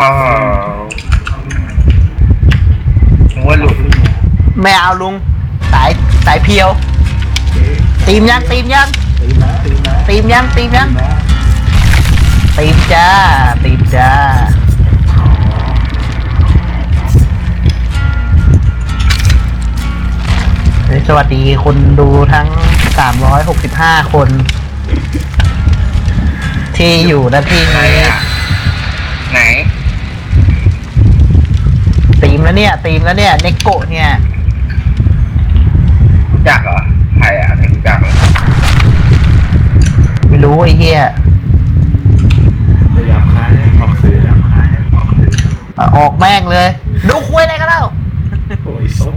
ฮ่าผมว่าหลุดไม่เอาลุง สายสายเพียว ตีมยังตีมยังตีนะตีนะตีมยังตีมยังนะตีมจ้าตีมจ้าสวัสดีคนดูทั้ง 365 คน ที่อยู่ณที่นี้ ตีมแล้วเนี่ยตีมแล้วเนี่ยเนโกะเนี่ยรู้จักเหรอใครอะไม่รู้จักเหรอไม่รู้ไอ้เหี้ยพยายามค้ายออกสื่อพยายามค้ายออกสื่ออะออกแม่งเลยดูคุยอะไรกันแล้ว โอ้ยส้ม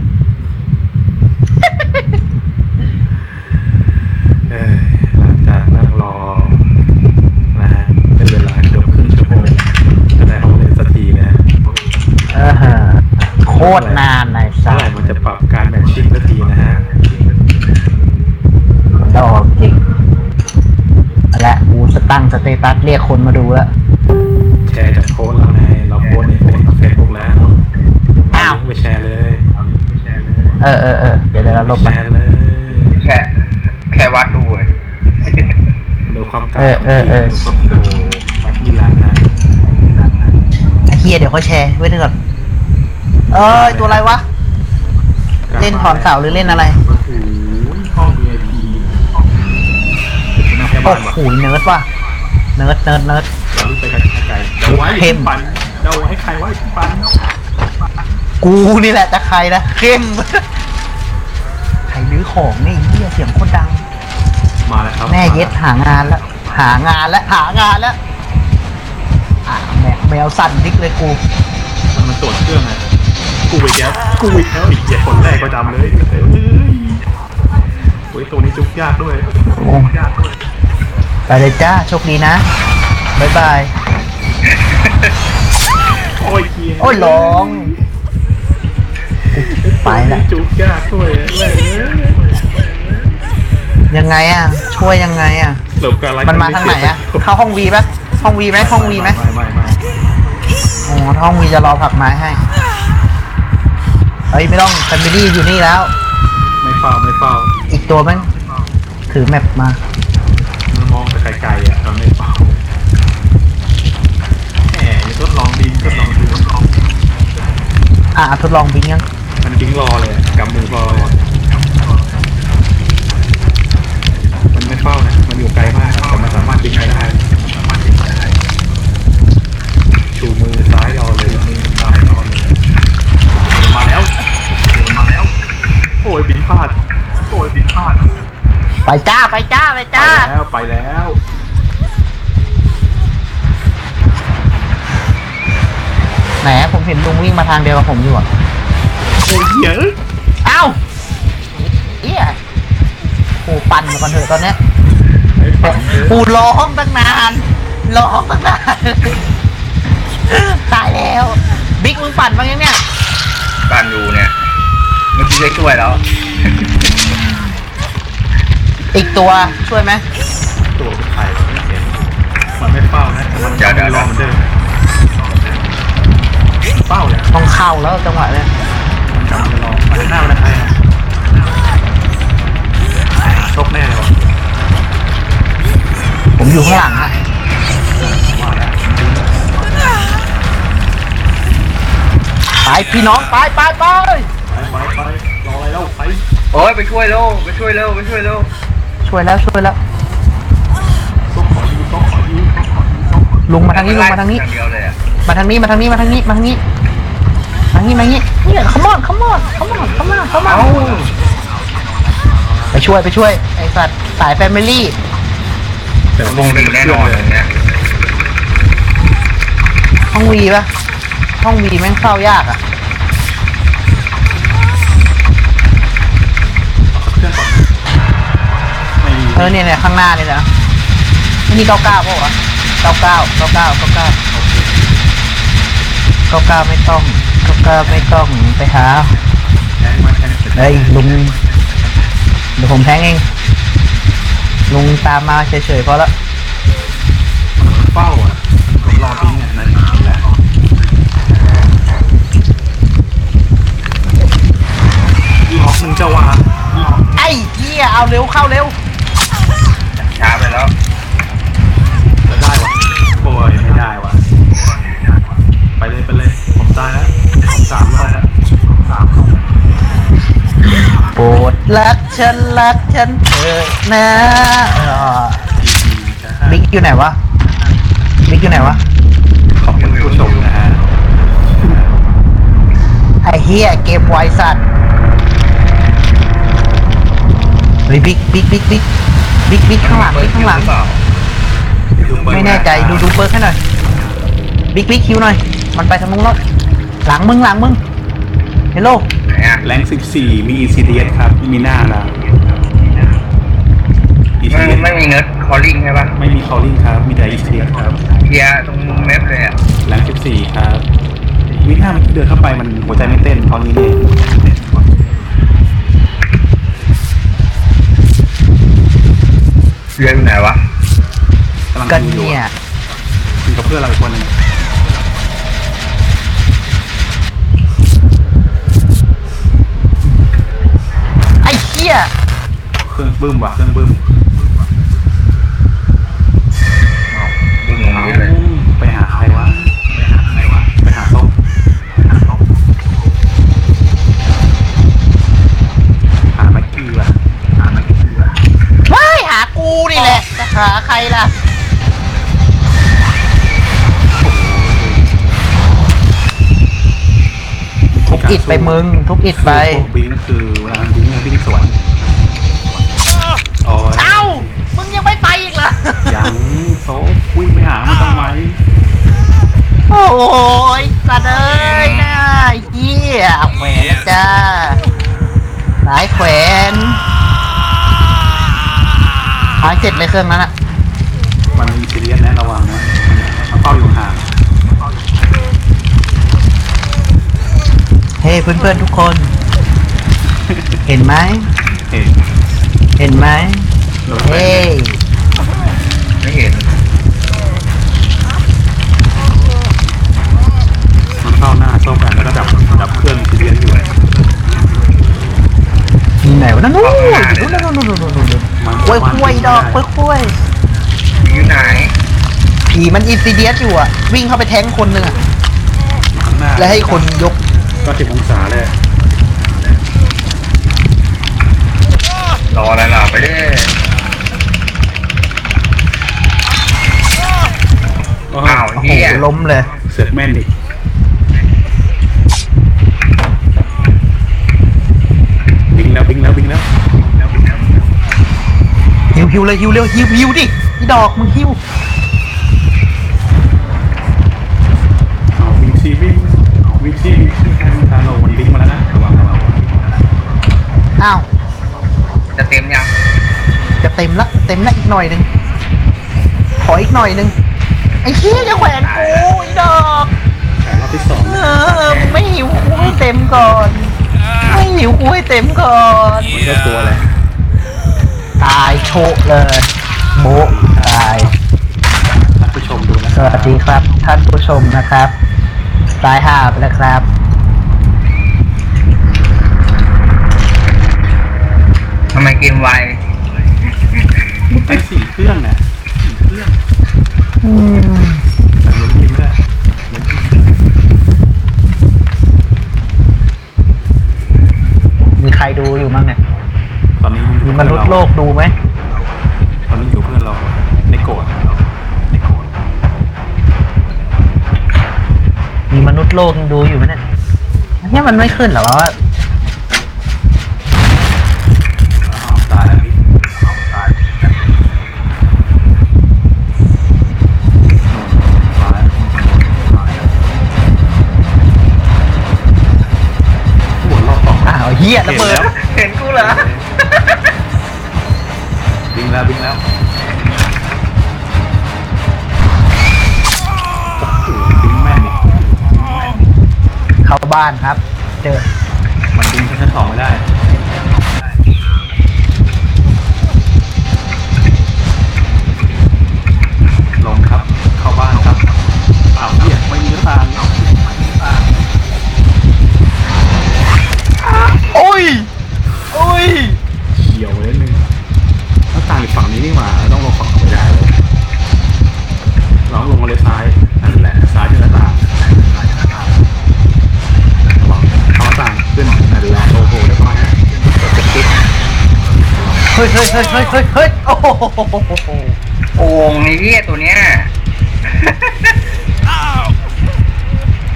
เอ้ยหลังจากนั่งรอนะฮะเป็นเวลาเกือบครึ่งชั่วโมงจะได้ห้องเรียนสักทีนะ เออฮะโค ตรนานนายเมื่สาอไหร่มันจะปรับการแมทชิ่งสักทีนะฮะดอกจริงและกูสตั้งสเตตัสเรียกคนมาดูแล้วแชร์จากโพสต์เราไงเราโพสต์ในเฟซบุ๊กแล้วอ้าวเลิงก์ไปแชร์เลยไปแชร์เลยเออเออเออเดี๋ยวเดี๋ยวเราลบแชมาร์เลยแค่แค่วัดดูเว้ยดูความเก่าเออเออเออดูความดูมักกีฬานะไอ้เฮียเดี๋ยวเขาแชร์ไว้ด้วยก่อน เอ้ยตัวอะไรวะ เล่นถอนเสาหรือเล่นอะไรโอ้โหห้อง VIP เป็นนักพยาโอ้บาลว่ะโหเนิร์ดว่ะเนิร์ดเนิร์ดเนิร์ด เรารีบไปกันไกลๆเดาไว้เข้ม ปันเดาให้ใครไว้ปันกูนี่แหละจะใครนะเข้มใครรื้อของนี่เฮียเสียงโคตรดัง มาแล้วครับแม่เย็ดหางานแล้วหางานแล้วหางานแล้วอะแมวแมวสั่นดิกเลยกูมันมันตรวจเครื่องไง กูไปแก้วกูไปแก้วอีกเจ็ดคนแรกก็จำเลยเอ้ยโอ้ยตัวนี้จุกยากด้วยโอ้ไปเลยจ้าโชคดีนะบ๊ายบายโอ้ยเกียร์โอ้ยร้องไปละจุกยากด้วยแม่งเอ้ยยังไงอะ ช่วยยังไงอะเริ่มการไลฟ์มันมาทางไหนอะเข้าห้องวีปะห้องวีไหมห้องวีไหมไม่ไม่ไม่อ๋อถ้าห้องวีจะรอผลักไม้ให้ เฮ้ยไม่ต้องแฟมิลี่อยู่นี่แล้ว ไม่เฝ้าไม่เฝ้าอีกตัวแม่งถือแมปมามันมองไปไกลๆอะมันไม่เฝ้าแหมทดลองดิงทดลองดิงทดลองอะทดลองบิงยังมันดิ้งรอเลยอะกำมือรอเลยอะมันไม่เฝ้านะ มันอยู่ไกลมากอะแต่มันสามารถดิ้งไปได้สามารถดิ้งไปได้ชูมือซ้ายรอเลยมือซ้ายรอเลยมาแล้วมาแล้ว โอ้ ยบินพลาดโอ้ยบินพลาดไปจ้าไปจ้าไปไปจ้า แล้วไปแล้วแหมผมเห็นลุงวิ่งมาทางเดียวกับผมอยู่อะโอ้ยเหี้ยอะเอ้าเอี้ยโอ้ปั่นมาก่อนเถอะตอนเนี้ยไอ้ฝังเออกูร้องตั้งนานร้องตั้งนานตายแล้วบิ๊กมึงปั่นบ้างยังเนี่ย บ้านดูเนี่ย เมื่อกี้ได้ช่วยแล้วอีกตัวช่วยไหมตัวเป็นไข่ไม่เห็นมันไม่เฝ้านะแต่มันเดี๋ยวเดี๋ยวรอเหมันเดิมเฝ้าเนี่ยต้องเข้าแล้วจังหวะเนี้ยมันกำลังจะรอมาหน้ามันใครอะชกแน่เลยวะผมอยู่ข้างหลังอะว่าแล้วไปพี่น้องไปไปไปไปไปไป โอ้ยไปช่วยเร็วไปช่วยเร็วไปช่วยเร็วช่วยแล้วช่วยแล้วต้องขอยูต้องขอยูต้องขอยูต้องขอยูลุงมาทางนี้ลุงมาทางนี้ อย่เดียวเลยอะมาทางนี้มาทางนี้มาทางนี้มาทางนี้มาทางนี้มาทางนี้เนี่ยขมอดขมอดขมอดขมอดขมอเอ้าดไปช่วยไปช่วยไอสัตว์สายแฟมิลี่แต่วงหนึ่งแน่นอนเลยเนี่ยห้องวีปะห้องวีแม่งเข้ายากอะ เออเนี่ยเนี่ยข้างหน้านี่นะนี่เก้าเก้าป่ะวะเก้าเก้าเก้าเก้าเก้าเก้าเก้าเก้าไม่ต้องเก้าเก้าไม่ต้องไปหาเฮ้ยลุงเดี๋ยวผมแทงเอง ลุงตามมาเฉยๆพอละเป้าอะรอปิ้งอะนั่นแล้วล็อกมึงจะวาไอ้เหี้ยเอาเร็วเข้าเร็ว แล้วจะได้วะโอ้ยไม่ได้วะไปเลยไปเลยผมตายแล้วผมสามรอบแล้วสามรอบโปรดรักฉันรักฉันเถอะนะเออจะให้บิ๊กอยู่ไหนวะบิ๊กอยู่ไหนวะขอบคุณผู้ชมนะฮะไอ้เหี้ยเกมไวสัตว์เฮ้ยบิ๊กบิ๊กบิ๊กบิ๊ก บิ๊กบิ๊กข้างหลังบิ๊กข้างหลัง เปล่าไม่แน่ใจดูดูเปิร์กให้หน่อยบิ๊กบิ๊กคิวหน่อย มันไปทางนู้นแล้วหลังมึงหลังมึงเฮลโลไหนอะแรง14 มี ECDS ครับมีหน้านะ ไม่ ECDS ไม่มีเนิร์ดคอลลิ่งใช่ปะไม่มี calling ครับ มีแต่ ECDS ครับเคลียร์ตรงเม็ดเลยอะแรง14 ครับ มีหน้ามันเดินเข้าไปมันหัวใจไม่เต้นเพราะนี้นี่ เคลียร์อยู่ไหนวะกำลังก็ดูอยู่เนี่ย อะอยู่กับเพื่อนเราอีกคนหนึงไอ้เหี้ยเครื่องบึ้มว่ะเครื่องบึ้ม อิดไปมึง ทุกอิดไปพวกบิงก็คือเวลามันบิงเนี่ยบิงสวนโอ้ยเอ้า มึงยังไม่ไปอีกเหรอ ยังโซฟวิ่งไปหามันทำไมโอ้ยสัตว์เอ้ยนะเหี้ยแขวนนะจ้าหลายแขวนหายเสร็จเลยเครื่องนั้นอะมันมีซีเรียสนะระวังนะมันเฝ้าอยู่ห่าง เฮ้เพื่อนๆทุกคน เห็นไหม เห็นเห็นไหมโดนเฮ้ไม่เห็นมันเฝ้าหน้าส้มกันแล้วก็ดับดับเครื่องซีเรียสอยู่ มีไหนวะนั่นนู่นนู่นนู่นนู่นนู่นนู่นนู่นมันกล้วยกล้วยดอกกล้วยกล้วยอยู่ไหน ผีมันอินซิเดียสอยู่อะวิ่งเข้าไปแทงคนหนึ่งอะข้างหน้า แล้วให้คนยก ก็สิบองศาเลย รออะไรล่ะไปเด้อ้าวโอ้โหเฮียล้มเลย เสือกแม่นอีกบิงแล้วบิงแล้วบิงแล้ว ฮิวฮิวเลยฮิวเร็วฮิวฮิวดิอีดอกมึงฮิว อ้าวจะเต็มยังจะเต็มละเต็มละอีกหน่อยหนึ่งขออีกหน่อยหนึ่งไอ้เหี้ยจะแขวนกูอีดอกแต่รอบที่สองเออมึงไม่หิวกูให้เต็มก่อน ไม่หิวกูให้เต็มก่อนมันก็ตัวเลยตายโชะเลยโบะตายท่านผู้ชมดูนะสวัสดีครับ ท่านผู้ชมนะครับตายห่าไปแล้วครับ ทำ ไมเกมไวไอ้สี่เครื่องนะสี่เครื่องอืมแต่มันกินไม่ได้มีใครดูอยู่มั้งเนี่ยตอนนี้มีมนุษย์โลกดูไหมตอนนี้อยู่เพื่อนเราในโกรธในโกรธมีมนุษย์โลกยังดูอยู่ไหมเนี่ยเนี่ยมันไม่ขึ้นเหรอวะว่า อ้าวตายแล้วพี่อ้าวตายมาแล้วมาแล้วปวดรอบสอง อ้าว เฮียระเบิด เห็นกูเหรอ บิงแล้วบิงแล้วโอ้โหบิงแม่นอีกเข้าบ้านครับ เจอ มันบิงชั้นสองไม่ได้ เฮ้ยเฮ้ยเฮ้ยเฮ้ยเฮ้ยโอ้โหโอ่งไอ้เหี้ยตัวเนี้ย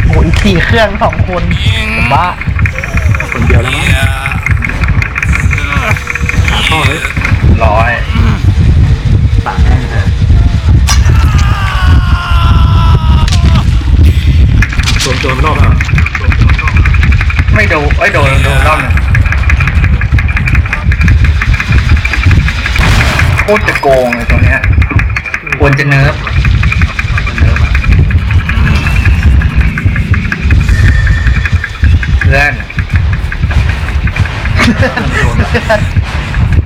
โอ้ยสี่เครื่องสองคนผมบ้าคนเดียวแล้วมั้งหาท่อเลยร้อยตัดแม่งเลยโดนโจรไปรอบแล้วเหรอไม่ดูเอ้ยโดนโดนรอบหนึ่ง คตรจะโกงเลยตัวเนี้ยควรจะเนิร์ฟเนิร์ฟอะเพื่อน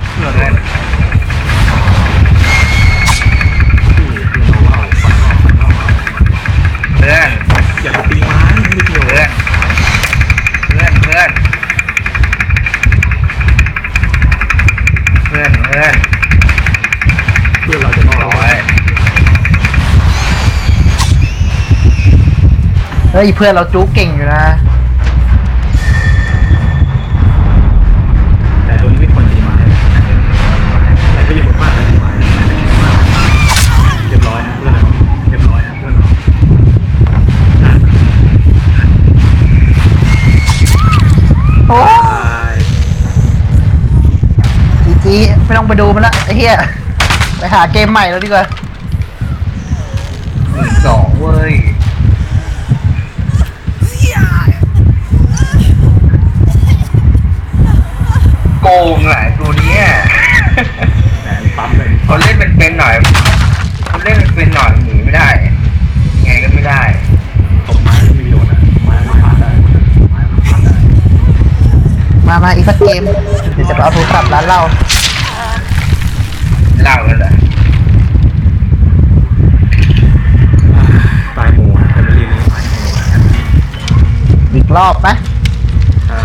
เพื่อนเพื่อนอย่าไปตีไม้ไม่เกี่ยวเพื่อนเพื่อนเพื่อนเพื่อนเพื่อน เพื่อนเราจะรอด ร้อย เฮ้ยเพื่อนเราจู๊เก่งอยู่นะ แต่ตัวนี้ไม่ควรตีไม้แต่ก็ยังหมดมากนะตีไม้เรียบร้อยนะเพื่อนเราเรียบร้อยนะเพื่อนเราโอ้ตายจีจีไม่ต้องไปดูมันละไอ้เหี้ยไปหาเกมใหม่แล้วดีกว่าหมื่นสองเว้ย งหลายตัวเนี้ยแหมปั๊มเลยคนเล่นเป็นเป็นๆหน่อยคนเล่นเป็นเป็นๆหน่อยหนีไม่ได้ไงก็ไม่ได้ตบไม้ไม่มีโดนอะไม้มันพลาดได้ไม้มันพลาดได้มามาอีกสักเกม เดี๋ยวจะไปเอาโทรศัพท์ร้านเราเล่าแล้วเหรอตายหมูนะแฟมิลี่นี้ตายหมูนะ อีกรอบไหม อ่า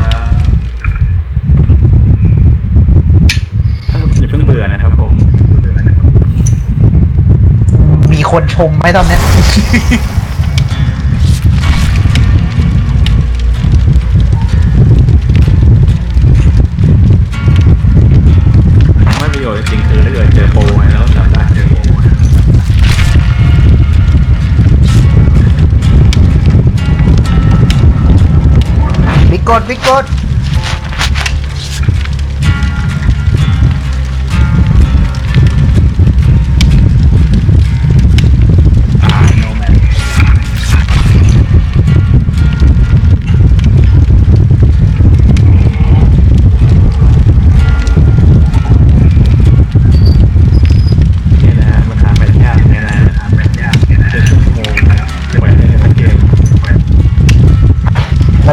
อย่า เพิ่งเบื่อนะครับผม มีคนชมไหมตอนเนี้ยไม่ประโยชน์จริงๆคือถ้าเกิดเจอโปรไงแล้วจับได้เจอโปรวิกดวิกด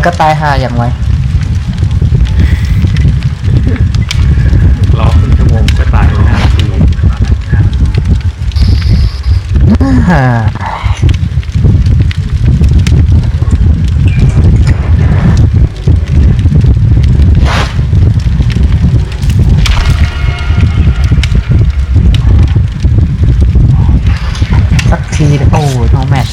ก็ตายหาอย่างไรรอครึ่งชั่วโมงก็ตายไปห้านาทีอ่าสักทีเดี๋ยวโอ้โน้องแมท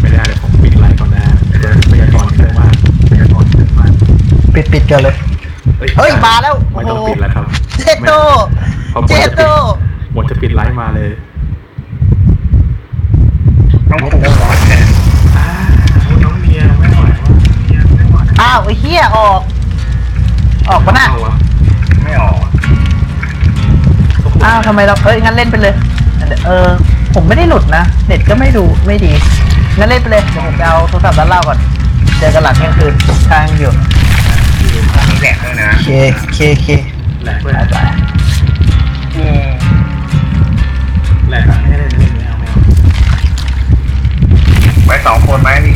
ไม่ได้เลยผมปิดไลน์ก่อนนะฮะเดี๋ยวพยากรณ์เยอะมากพยากรณ์เยอะมาก ปิดปิดกันเลย เฮ้ย มาแล้วไม่ต้องโอ้โหปิดแล้วครับเจโตเพราะเจโตหมดจะปิดไลน์มาเลยต้องขู่ก่อนเนี่ยอ่าน้องเมียไม่ไหวว่ะเมียไม่ไหวอ้าวไอ้เหี้ยออก ออกปะน่ะเอาวะไม่ออกอ้าวทำไมเราเอ้ยงั้นเล่นไปเลยเออ ผมไม่ได้หลุดนะเน็ตก็ไม่ดูไม่ดีงั้นเล่นไปเลยเดี๋ยวผมไปเอาโทรศัพท์ร้านเหล้าก่อนเจอกันหลังเที่ยงคืนทางอยู่ มีแหลกด้วยนะเคเคเคแหลกด้วยบายบายอืมแหลกอะไม่ให้เล่นไม่เล่นไม่เอาไม่เอาไว้สองคนไหมพี่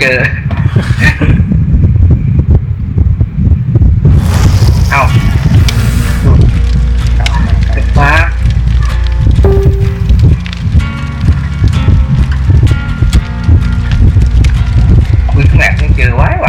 เจอ เอาฟ้าคุยแหวกไม่เจอไว้ไว